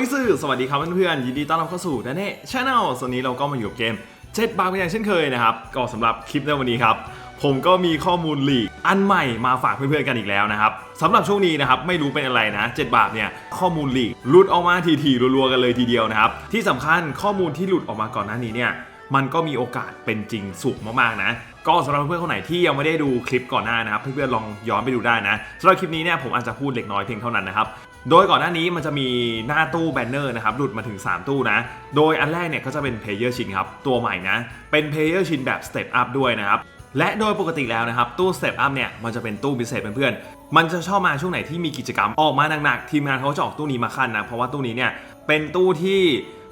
ยสื่อสวัสดีครับเพื่อนๆยินดีต้อนรับเข้าสู่นันเน่ชาแนลส่วนนี้เราก็มาอยู่กับเกมเจ็ดบาร์อย่างเช่นเคยนะครับ ก็สำหรับคลิปในวันนี้ครับ ผมก็มีข้อมูลลีกอันใหม่มาฝากเพื่อนๆกันอีกแล้วนะครับสำหรับช่วงนี้นะครับไม่รู้เป็นอะไรนะเจ็ดบาทเนี่ยข้อมูลลีกหลุดออกมาทีๆรัวๆกันเลยทีเดียวนะครับที่สำคัญข้อมูลที่หลุดออกมาก่อนหน้านี้เนี่ยมันก็มีโอกาสเป็นจริงสูงมากๆนะ ก็สำหรับเพื่อนๆคนไหนที่ยังไม่ได้ดูคลิปก่อนหน้านะครับ เพื่อนๆลองย้อนไปดูได้นะสำหรับคลิปนี้เนี่ยผมอาจจะพูดเล็กน้อยเพียงเท่านั้นนะครับ โดยก่อนหน้านี้มันจะมีหน้าตู้แบนเนอร์นะครับหลุดมาถึง 3 ตู้นะ โดยอันแรกเนี่ยก็จะเป็นเพลเยอร์ชินครับตัวใหม่นะ เป็นเพลเยอร์ชินแบบสเตปอัพด้วยนะครับและโดยปกติแล้วนะครับ ตู้สเต็ปอัพเนี่ย มันจะเป็นตู้พิเศษเพื่อนๆ มันจะชอบมาช่วงไหนที่มีกิจกรรมออกมาหนักๆ ทีมงานเขาจะออกตู้นี้มาขั้นนะ เพราะว่าตู้นี้เนี่ย เป็นตู้ที่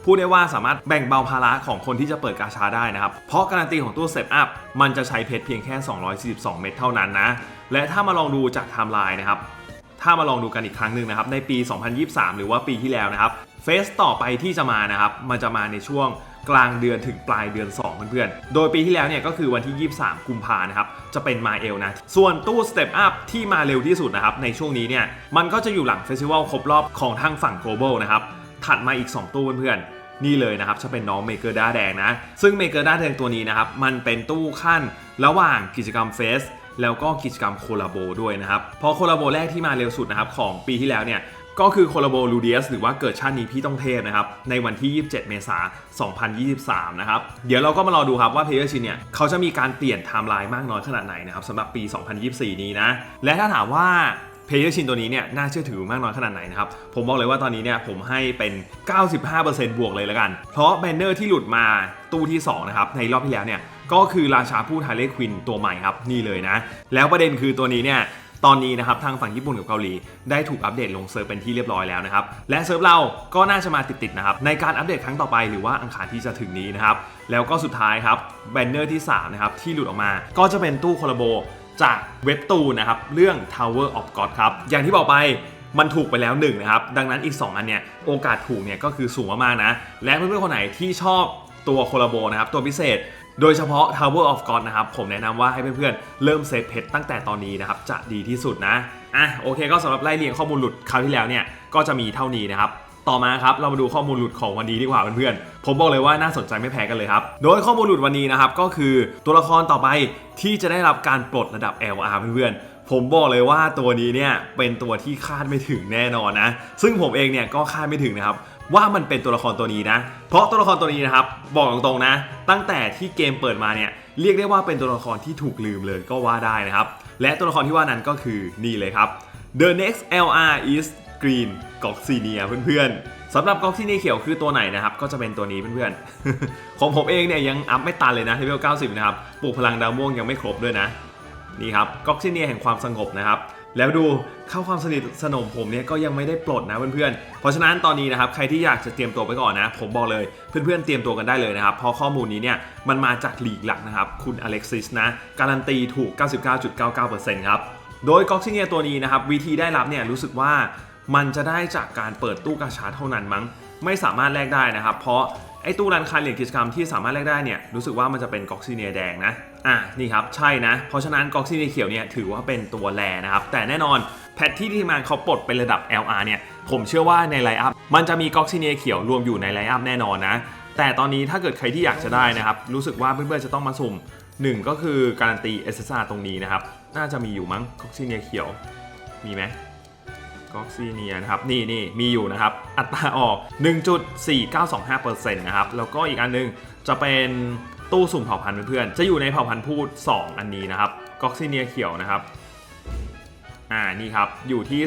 พูดได้ว่าสามารถแบ่งเบาภาระของคนที่จะเปิดกาชาได้นะครับ เพราะการันตีของตู้เซฟอัพมันจะใช้เพชรเพียงแค่ 242 เม็ดเท่านั้นนะ และถ้ามาลองดูจากไทม์ไลน์นะครับ ถ้ามาลองดูกันอีกครั้งหนึ่งนะครับในปี 2023 หรือว่าปีที่แล้วนะครับเฟสต่อไปที่จะมานะครับมันจะมาในช่วงกลางเดือนถึงปลายเดือน 2 เพื่อนๆ โดยปีที่แล้วเนี่ยก็คือวันที่ 23 กุมภานะครับ จะเป็นมาเอลนะ ส่วนตู้ Step Up ที่มาเร็วที่สุดนะครับ ในช่วงนี้เนี่ย มันก็จะอยู่หลังเฟสติวัลครบรอบของทางฝั่ง global นะครับ ถัดมาอีก 2 ตู้เพื่อนๆ นี่เลยนะครับ จะเป็นน้องเมเกอร์ด้าแดงนะ ซึ่งเมเกอร์ด้าแดงตัวนี้นะครับ มันเป็นตู้ขั้นระหว่างกิจกรรมเฟส แล้วก็กิจกรรมโคลาโบด้วยนะครับเพราะโคลาโบแรกที่มาเร็วสุดนะครับของปีที่แล้วเนี่ยก็คือโคลาโบลูเดียสหรือว่าเกิดชาตินี้พี่ต้องเทพนะครับ ในวันที่ 27 เมษายน 2023 นะครับ เดี๋ยวเราก็มารอดูครับว่าเพเยอร์ชินเนี่ย เขาจะมีการเปลี่ยนไทม์ไลน์มากน้อยขนาดไหนนะครับสำหรับปี 2024 นี้นะ และถ้าถามว่า เพลเยอร์ชินตัวนี้เนี่ยน่าเชื่อถือมากน้อยขนาดไหนนะครับ ผมบอกเลยว่าตอนนี้เนี่ยผมให้เป็น 95%บวกเลยแล้วกัน เพราะแบนเนอร์ที่หลุดมาตู้ที่2นะครับในรอบที่แล้วเนี่ยก็คือราชาผู้ทาเลควินตัวใหม่ครับนี่เลยนะ แล้วประเด็นคือตัวนี้เนี่ยตอนนี้นะครับทางฝั่งญี่ปุ่นกับเกาหลี ได้ถูกอัปเดตลงเซิร์ฟเป็นที่เรียบร้อยแล้วนะครับ และเซิร์ฟเราก็น่าจะมาติดๆนะครับในการอัปเดตครั้งต่อไปหรือว่าอังคารที่จะถึงนี้นะครับแล้วก็สุดท้ายครับแบนเนอร์ที่3นะครับที่หลุดออกมาก็จะเป็นตู้โคลาโบ จากเว็บตูนะครับเรื่อง Tower of God ครับ อย่างที่บอกไปมันถูกไปแล้วหนึ่งนะครับ ดังนั้นอีก 2 อันเนี่ยโอกาสถูกเนี่ยก็คือสูงมากๆนะ และเพื่อนๆคนไหนที่ชอบตัวโคลาโบนะครับ ตัวพิเศษ โดยเฉพาะ Tower of God นะครับ ผมแนะนำว่าให้เพื่อนๆ เริ่มเซฟเพชรตั้งแต่ตอนนี้นะครับ จะดีที่สุดนะอะโอเคก็สำหรับไล่เรียงข้อมูลหลุดคราวที่แล้วเนี่ยก็จะมีเท่านี้นะครับ ต่อมาครับเรามาดูข้อมูลหลุดของวันนี้ดีกว่าเพื่อนๆ ผมบอกเลยว่าน่าสนใจไม่แพ้กันเลยครับ โดยข้อมูลหลุดวันนี้นะครับก็คือตัวละครต่อไปที่จะได้รับการปลดระดับ LR เพื่อนๆผมบอกเลยว่าตัวนี้เนี่ยเป็นตัวที่คาดไม่ถึงแน่นอนนะ ซึ่งผมเองเนี่ยก็คาดไม่ถึงนะครับว่ามันเป็นตัวละครตัวนี้นะ เพราะตัวละครตัวนี้นะครับบอกตรงๆนะ ตั้งแต่ที่เกมเปิดมาเนี่ยเรียกได้ว่าเป็นตัวละครที่ถูกลืมเลยก็ว่าได้นะครับ และตัวละครที่ว่านั้นก็คือนี่เลยครับ The next LR is Green g o x i n i a เพื่อนๆสำหรับ g o x i n i a เขียวคือตัวไหนนะครับ ก็จะเป็นตัวนี้เพื่อนๆ ของผมเองเนี่ยยังอัพไม่ตันเลยนะเลเวล90 นะครับปลูกพลังดาวม่วงยังไม่ครบด้วยนะ นี่ครับ g o x i n i a แห่งความสงบนะครับแล้วดูเข้าความสนิทสนมผมเนี่ยก็ยังไม่ได้ปลดนะเพื่อนๆ เพราะฉะนั้นตอนนี้นะครับใครที่อยากจะเตรียมตัวไปก่อนนะ ผมบอกเลยเพื่อนๆเตรียมตัวกันได้เลยนะครับเพราะข้อมูลนี้เนี่ยมันมาจากหลีกหลักนะครับ คุณอเล็กซิสนะการันตีถูก 99.99%ครับโดยก็อกซิเนียตัวนี้นะครับวิธีได้รับเนี่ยรู้สึกว่า มันจะได้จากการเปิดตู้กาชาเท่านั้นมั้ง ไม่สามารถแลกได้นะครับ เพราะไอ้ตู้ร้านค้าเหรียญกิจกรรมที่สามารถแลกได้เนี่ยรู้สึกว่ามันจะเป็นกอกซิเนียแดงนะ อะนี่ครับใช่นะ เพราะฉะนั้นกอกซิเนียเขียวเนี่ยถือว่าเป็นตัวแรนะครับ แต่แน่นอนแพทที่ทีมงานเขาปลดเป็นระดับ LR เนี่ยผมเชื่อว่าในไลอัพมันจะมีกอกซิเนียเขียวรวมอยู่ในไลอัพแน่นอนนะ แต่ตอนนี้ถ้าเกิดใครที่อยากจะได้นะครับรู้สึกว่าเพื่อนๆจะต้องมาสุ่มหนึ่งก็คือการันตี SSR ตรงนี้นะครับน่าจะมีอยู่มั้งกอกซิเนียเขียวมีไหม ก็อกซิเนียนะครับนี่นี่มีอยู่นะครับ อัตราออก 1.4925%นะครับ แล้วก็อีกอันนึงจะเป็นตู้สุ่มเผ่าพันธุ์เพื่อนๆจะอยู่ในเผ่าพันธุ์พูด 2 อันนี้นะครับก็อกซิเนียเขียวนะครับอ่านี่ครับอยู่ที่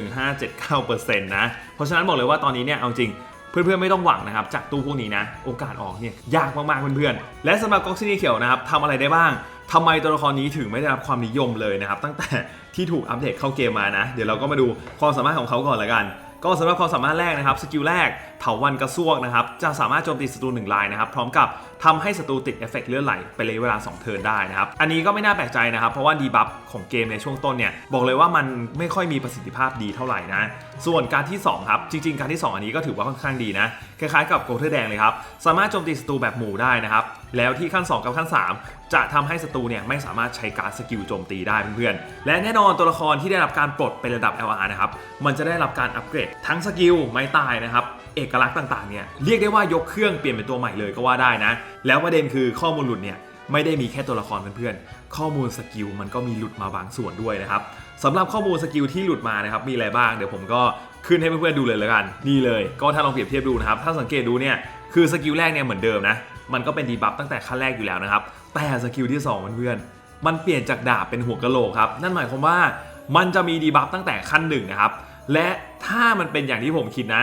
0.1579%นะเพราะฉะนั้นบอกเลยว่าตอนนี้เนี่ยเอาจริงเพื่อนๆไม่ต้องหวังนะครับจากตู้พวกนี้นะ โอกาสออกเนี่ยยากมากๆเพื่อนๆและสำหรับก๊อกซินีเขียวนะครับทำอะไรได้บ้าง ทำไมตัวละครนี้ถึงไม่ได้รับความนิยมเลยนะครับ ตั้งแต่ที่ถูกอัปเดตเข้าเกมมานะ เดี๋ยวเราก็มาดูความสามารถของเขาก่อนละกัน ก็สำหรับความสามารถแรกนะครับ สกิลแรก เถาวันกระซวกนะครับ จะสามารถโจมตีศัตรูหนึ่งรายนะครับ พร้อมกับทำให้ศัตรูติดเอฟเฟกต์เลือดไหลไปเลยเวลา 2 เทิร์นได้นะครับ อันนี้ก็ไม่น่าแปลกใจนะครับ เพราะว่าดีบัฟของเกมในช่วงต้นเนี่ย บอกเลยว่ามันไม่ค่อยมีประสิทธิภาพดีเท่าไหร่นะ ส่วนการที่ 2 ครับ จริง ๆ การที่ 2 อันนี้ก็ถือว่าค่อนข้างดีนะ คล้ายๆกับโกเทอร์แดงเลยครับ สามารถโจมตีศัตรูแบบหมู่ได้นะครับ แล้วที่ขั้น 2 กับขั้น 3 จะทำให้ศัตรูเนี่ยไม่สามารถใช้การสกิลโจมตีได้เพื่อนๆ และแน่นอนตัวละครที่ได้รับการปลดเป็นระดับ LR นะครับ มันจะได้รับการอัปเกรดทั้งสกิลไม้ตายนะครับ เอกลักษณ์ต่างๆเนี่ยเรียกได้ว่ายกเครื่องเปลี่ยนเป็นตัวใหม่เลยก็ว่าได้นะ แล้วประเด็นคือข้อมูลหลุดเนี่ยไม่ได้มีแค่ตัวละครเพื่อนๆ ข้อมูลสกิลมันก็มีหลุดมาบางส่วนด้วยนะครับสำหรับข้อมูลสกิลที่หลุดมานะครับมีอะไรบ้างเดี๋ยวผมก็ขึ้นให้เพื่อนๆดูเลยแล้วกันนี่เลย ก็ถ้าลองเปรียบเทียบดูนะครับถ้าสังเกตดูเนี่ยคือสกิลแรกเนี่ยเหมือนเดิมนะมันก็เป็นดีบัฟตั้งแต่ขั้นแรกอยู่แล้วนะครับแต่สกิลที่สองเพื่อนๆมันเปลี่ยนจากดาบเป็นหัวกะโหลกครับนั่นหมายความว่ามันจะมีดีบัฟตั้งแต่ขั้นหนึ่งนะครับและถ้ามันเป็นอย่างที่ผมคิดนะ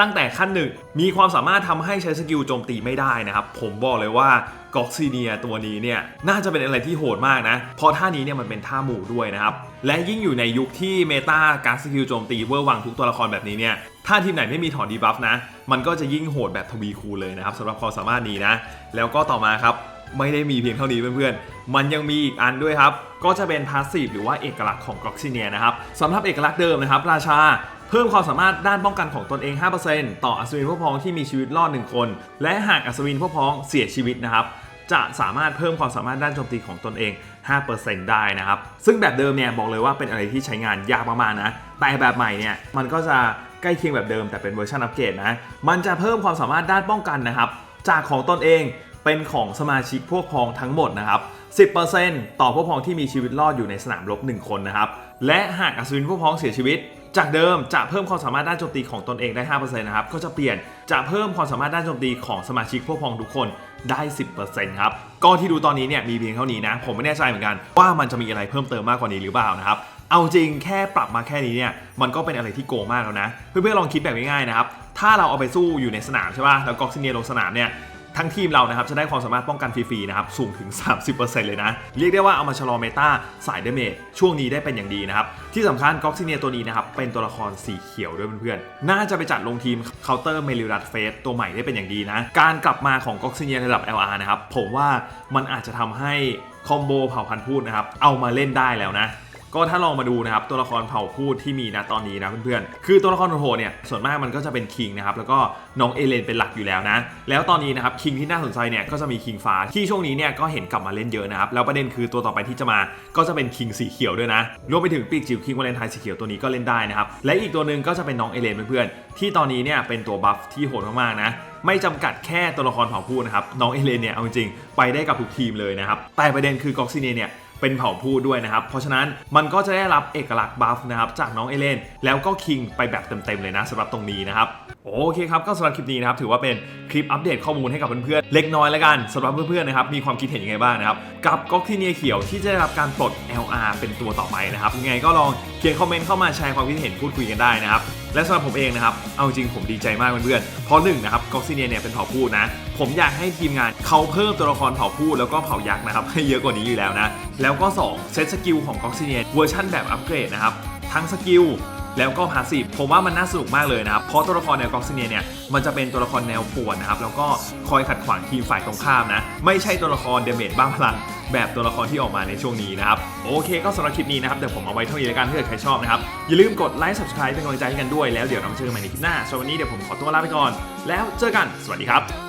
ตั้งแต่ขั้นหนึ่งมีความสามารถทำให้ใช้สกิลโจมตีไม่ได้นะครับ ผมบอกเลยว่ากอกซีเนียตัวนี้เนี่ยน่าจะเป็นอะไรที่โหดมากนะ เพราะท่านี้เนี่ยมันเป็นท่าหมู่ด้วยนะครับ และยิ่งอยู่ในยุคที่เมตาการสกิลโจมตีเวอร์วังทุกตัวละครแบบนี้เนี่ยถ้าทีมไหนไม่มีถอนดีบัฟนะ มันก็จะยิ่งโหดแบบทวีคูณเลยนะครับสำหรับความสามารถนี้นะ แล้วก็ต่อมาครับไม่ได้มีเพียงเท่านี้เพื่อนๆ มันยังมีอีกอันด้วยครับ ก็จะเป็นพาสซีฟหรือว่าเอกลักษณ์ของก o อกซิเนียนะครับสำหรับเอกลักษณ์เดิมนะครับ ราชา เพิ่มความสามารถด้านป้องกันของตนเอง 5%ต่ออัศวินพวกพ้องที่มีชีวิตรอด 1 คน และหากอัศวินพวกพ้องเสียชีวิตนะครับ จะสามารถเพิ่มความสามารถด้านโจมตีของตนเอง 5%ได้นะครับ ซึ่งแบบเดิมเนี่ยบอกเลยว่าเป็นอะไรที่ใช้งานยากมากๆนะ แต่แบบใหม่เนี่ยมันก็จะใกล้เคียงแบบเดิมแต่เป็นเวอร์ชันอัปเกรดนะ มันจะเพิ่มความสามารถด้านป้องกันนะครับ จากของตนเองเป็นของสมาชิกพวกพ้องทั้งหมดนะครับ10%ต่อพวกพ้องที่มีชีวิตรอดอยู่ในสนามรบ1คนนะครับ และหากอัศวินพวกพ้องเสียชีวิต จากเดิมจะเพิ่มความสามารถด้านโจมตีของตนเองได้ 5%นะครับ ก็จะเปลี่ยนจะเพิ่มความสามารถด้านโจมตีของสมาชิกพวกพ้องทุกคนได้ 10%ครับ ก็ที่ดูตอนนี้เนี่ยมีเพียงเท่านี้นะ ผมไม่แน่ใจเหมือนกัน ว่ามันจะมีอะไรเพิ่มเติมมากกว่านี้หรือเปล่านะครับ เอาจริงแค่ปรับมาแค่นี้เนี่ย มันก็เป็นอะไรที่โกงมากแล้วนะ เพื่อนๆลองคิดแบบง่ายๆนะครับ ถ้าเราเอาไปสู้อยู่ในสนามใช่ป่ะ แล้วก็ซิเนียลงสนามเนี่ย ทั้งทีมเรานะครับจะได้ความสามารถป้องกันฟรีๆนะครับสูงถึง 30%เลยนะ เรียกได้ว่าเอามาชะลอเมตาสายเดเมจช่วงนี้ได้เป็นอย่างดีนะครับ ที่สำคัญก็อกซิเนียตัวนี้นะครับเป็นตัวละครสีเขียวด้วยเพื่อนๆ น่าจะไปจัดลงทีมเคาน์เตอร์เมลิรัตเฟสตัวใหม่ได้เป็นอย่างดีนะ การกลับมาของก็อกซิเนียระดับ LR นะครับผมว่ามันอาจจะทำให้คอมโบเผ่าพันธุ์พูดนะครับเอามาเล่นได้แล้วนะ ก็ถ้าลองมาดูนะครับตัวละครเผ่าพูดที่มีนะตอนนี้นะเพื่อนๆ คือตัวละครโหดเนี่ยส่วนมากมันก็จะเป็นคิงนะครับแล้วก็น้องเอเลนเป็นหลักอยู่แล้วนะ แล้วตอนนี้นะครับคิงที่น่าสนใจเนี่ยก็จะมีคิงฟ้าที่ช่วงนี้เนี่ยก็เห็นกลับมาเล่นเยอะนะครับแล้วประเด็นคือตัวต่อไปที่จะมาก็จะเป็นคิงสีเขียวด้วยนะรวมไปถึงปีกจิ๋วคิงวาเลนไทน์สีเขียวตัวนี้ก็เล่นได้นะครับและอีกตัวหนึ่งก็จะเป็นน้องเอเลนเพื่อนๆที่ตอนนี้เนี่ยเป็นตัวบัฟที่โหดมากๆนะไม่จำกัดแค่ตัวละครเผ่าพูดนะครับน้องเอเลนเนี่ยเอาจริงไปได้กับทุกทีมเลยนะครับแต่ประเด็นคือ กอกซิเนเนี่ย เป็นเผ่าพูดด้วยนะครับ เพราะฉะนั้นมันก็จะได้รับเอกลักษณ์บัฟนะครับจากน้องเอเลนแล้วก็คิงไปแบบเต็มๆเลยนะสำหรับตรงนี้นะครับ โอเคครับก็สำหรับคลิปนี้นะครับถือว่าเป็นคลิปอัปเดตข้อมูลให้กับเพื่อนๆเล็กน้อยแล้วกันสำหรับเพื่อนๆนะครับมีความคิดเห็นยังไงบ้างนะครับกับก๊อกที่เนียเขียวที่จะได้รับการปลด LR เป็นตัวต่อไปนะครับยังไงก็ลองเขียนคอมเมนต์เข้ามาแชร์ความคิดเห็นพูดคุยกันได้นะครับและสำหรับผมเองนะครับเอาจริงผมดีใจมากเพื่อนๆเพราะหนึ่งนะครับก๊อกซิเนียเนี่ยเป็นเผ่าพูดนะผมอยากให้ทีมงานเขาเพิ่มตัวละครเผ่าพูดแล้วก็เผ่ายักษ์นะครับให้เยอะกว่านี้อยู่แล้วนะแล้วก็2เซตสกิลของก๊อกซิเนียเวอร์ชันแบบอัปเกรดนะครับทั้งสกิล แล้วก็พาสซีฟผมว่ามันน่าสนุกมากเลยนะครับ เพราะตัวละครแนวกอกซิเนียเนี่ยมันจะเป็นตัวละครแนวป่วนนะครับ แล้วก็คอยขัดขวางทีมฝ่ายตรงข้ามนะ ไม่ใช่ตัวละครเดเมจบ้าพลัง แบบตัวละครที่ออกมาในช่วงนี้นะครับ โอเคก็สำหรับคลิปนี้นะครับ เดี๋ยวผมเอาไว้เท่านี้แล้วกันถ้าเกิดใครชอบนะครับ อย่าลืมกดไลค์ subscribe เป็นกำลังใจให้กันด้วยแล้วเดี๋ยวเรามาเจอกันใหม่ในคลิปหน้าสำหรับวันนี้เดี๋ยวผมขอตัวลาไปก่อน แล้วเจอกันสวัสดีครับ